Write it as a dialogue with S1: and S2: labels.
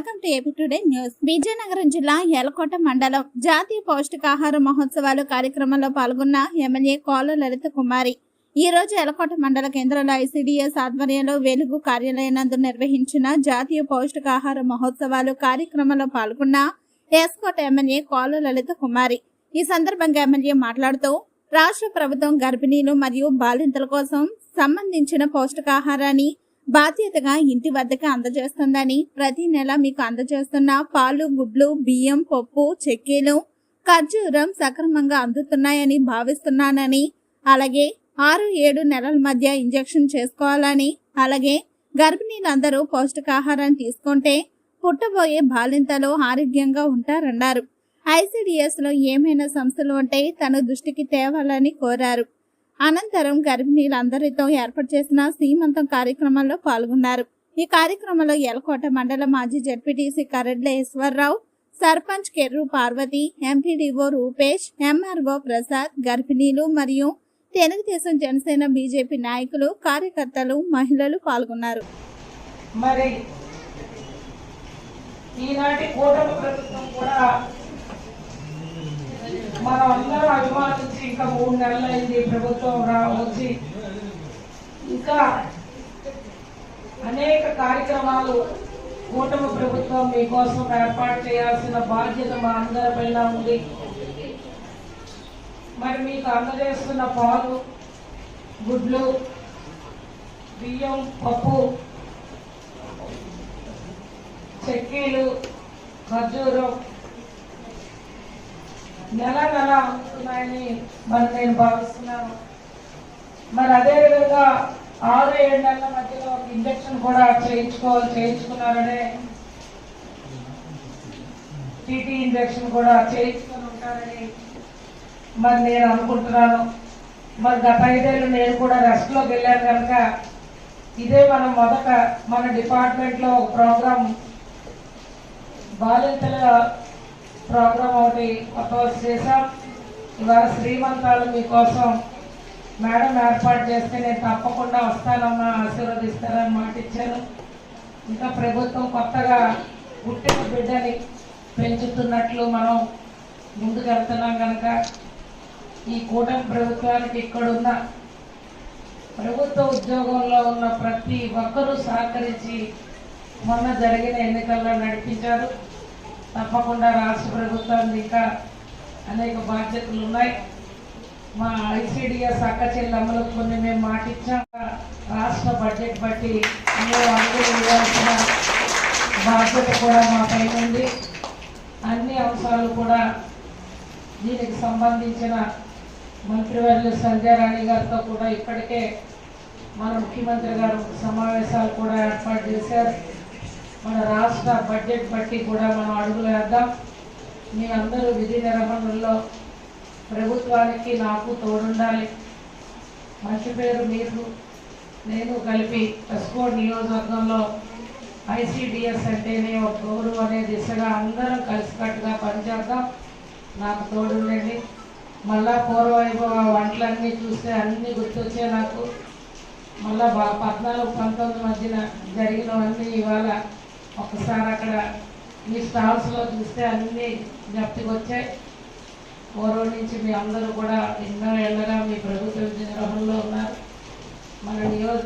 S1: Welcome to AP today news. Vizianagaram జిల్లా యలకోట మండలం జాతీయ పౌష్టికాహార మహోత్సవాలు కార్యక్రమంలో పాల్గొన్న ఎమ్మెల్యే కోల లలిత కుమారి. ఈ రోజు యలకోట మండల కేంద్రంలో ఐసీడీఎస్ ఆధ్వర్యంలో వెలుగు కార్యాలయనందు నిర్వహించిన జాతీయ పౌష్టికాహార మహోత్సవాలు కార్యక్రమంలో పాల్గొన్న ఎస్కోట ఎమ్మెల్యే కోల లలిత కుమారి. ఈ సందర్భంగా ఎమ్మెల్యే మాట్లాడుతూ రాష్ట్ర ప్రభుత్వం గర్భిణీలు మరియు బాలింతల కోసం సంబంధించిన పౌష్టికాహారాన్ని బాధ్యతగా ఇంటి వద్దకు అందజేస్తుందని ప్రతి నెల మీకు అందజేస్తున్న పాలు గుడ్లు బియ్యం పప్పు చెక్కీలు ఖర్జూరం సక్రమంగా అందుతున్నాయని భావిస్తున్నానని అలాగే ఆరు ఏడు నెలల మధ్య ఇంజెక్షన్ చేసుకోవాలని అలాగే గర్భిణీలందరూ పౌష్టికాహారం తీసుకుంటే పుట్టబోయే బాలింతలు ఆరోగ్యంగా ఉంటారన్నారు. ఐసిడిఎస్లో ఏమైనా సమస్యలు ఉంటే తన దృష్టికి తేవాలని కోరారు. అనంతరం గర్భిణీలందరితో ఏర్పాటు చేసిన సీమంతం కార్యక్రమంలో పాల్గొన్నారు. ఈ కార్యక్రమంలో ఎలకోట మండల మాజీ ZPTC Karedla Eswararao sarpanch Kerru Parvathi MPDO Rupesh MRO Prasad గర్భిణీలు మరియు తెలుగుదేశం జనసేన బీజేపీ నాయకులు కార్యకర్తలు మహిళలు పాల్గొన్నారు.
S2: మరి ఈనాటి కూటమి ప్రభుత్వం కూడా మనం అందరం అభిమానించి ఇంకా మూడు నెలలు అయింది ప్రభుత్వం రా వచ్చి ఇంకా అనేక కార్యక్రమాలు కూటమి ప్రభుత్వం మీకోసం ఏర్పాటు చేయాల్సిన బాధ్యత మా అందరిపైన ఉంది. మరి మీకు అందజేస్తున్న పాలు గుడ్లు బియ్యం పప్పు చెక్కీలు ఖర్జూరం నెల నెల అవుతున్నాయని మరి నేను భావిస్తున్నాను. మరి అదేవిధంగా ఆరు ఏడు నెలల మధ్యలో ఒక ఇంజక్షన్ కూడా చేయించుకో చేయించుకున్నారనే టీటీ ఇంజక్షన్ కూడా చేయించుకొని ఉంటారని మరి నేను అనుకుంటున్నాను. మరి గత ఐదేళ్ళు నేను కూడా రెస్ట్లోకి వెళ్ళాను కనుక ఇదే మనం మొదట మన డిపార్ట్మెంట్లో ఒక ప్రోగ్రామ్ బాలింతల ప్రోగ్రామ్ ఒకటి కొత్త చేశాం. ఇవాళ శ్రీమంతాలు మీకోసం మేడం ఏర్పాటు చేస్తే నేను తప్పకుండా వస్తానమ్మా ఆశీర్వదిస్తారని మాట ఇచ్చాను ఇంకా ప్రభుత్వం కొత్తగా పుట్టిన బిడ్డని పెంచుతున్నట్లు మనం ముందుకెళ్తున్నాం కనుక ఈ కూటమి ప్రభుత్వానికి ఇక్కడున్న ప్రభుత్వ ఉద్యోగంలో ఉన్న ప్రతి ఒక్కరూ సహకరించి మొన్న జరిగిన ఎన్నికల్లో నడిపించారు. తప్పకుండా రాష్ట్ర ప్రభుత్వానికి ఇంకా అనేక బాధ్యతలు ఉన్నాయి. మా ఐసిడిఎస్ అక్క చెల్లెమ్మలకు కొన్ని మేము మాటిచ్చాం రాష్ట్ర బడ్జెట్ బట్టి మేము బాధ్యత కూడా మా పైన ఉంది. అన్ని అంశాలు కూడా దీనికి సంబంధించిన మంత్రివర్యులు సంజయ్ రాణి గారితో కూడా ఇప్పటికే మన ముఖ్యమంత్రి గారు సమావేశాలు కూడా ఏర్పాటు చేశారు. మన రాష్ట్ర బడ్జెట్ బట్టి కూడా మనం అడుగులు వేద్దాం. మీ అందరూ విధి నిర్వహణలో ప్రభుత్వానికి నాకు తోడుండాలి. మంచి పేరు మీరు నేను కలిపి ఎస్కో నియోజకవర్గంలో ఐసీడిఎస్ అంటేనే ఒక గౌరవం అనే దిశగా అందరం కలిసికట్టుగా పనిచేద్దాం. నాకు తోడుండండి. మళ్ళా పూర్వవైభవ వంటలన్నీ చూస్తే అన్నీ గుర్తొచ్చే నాకు. మళ్ళా బా పద్నాలుగు పంతొమ్మిది మధ్యన జరిగినవన్నీ ఇవాళ ఒకసారి అక్కడ మీ స్టాల్స్లో చూస్తే అన్నీ జ్ఞప్తికి వచ్చాయి. పూర్వం నుంచి మీ అందరూ కూడా ఎన్నో ఏళ్ళగా మీ ప్రభుత్వ నిర్వహణలో ఉన్నారు. మన నియోజక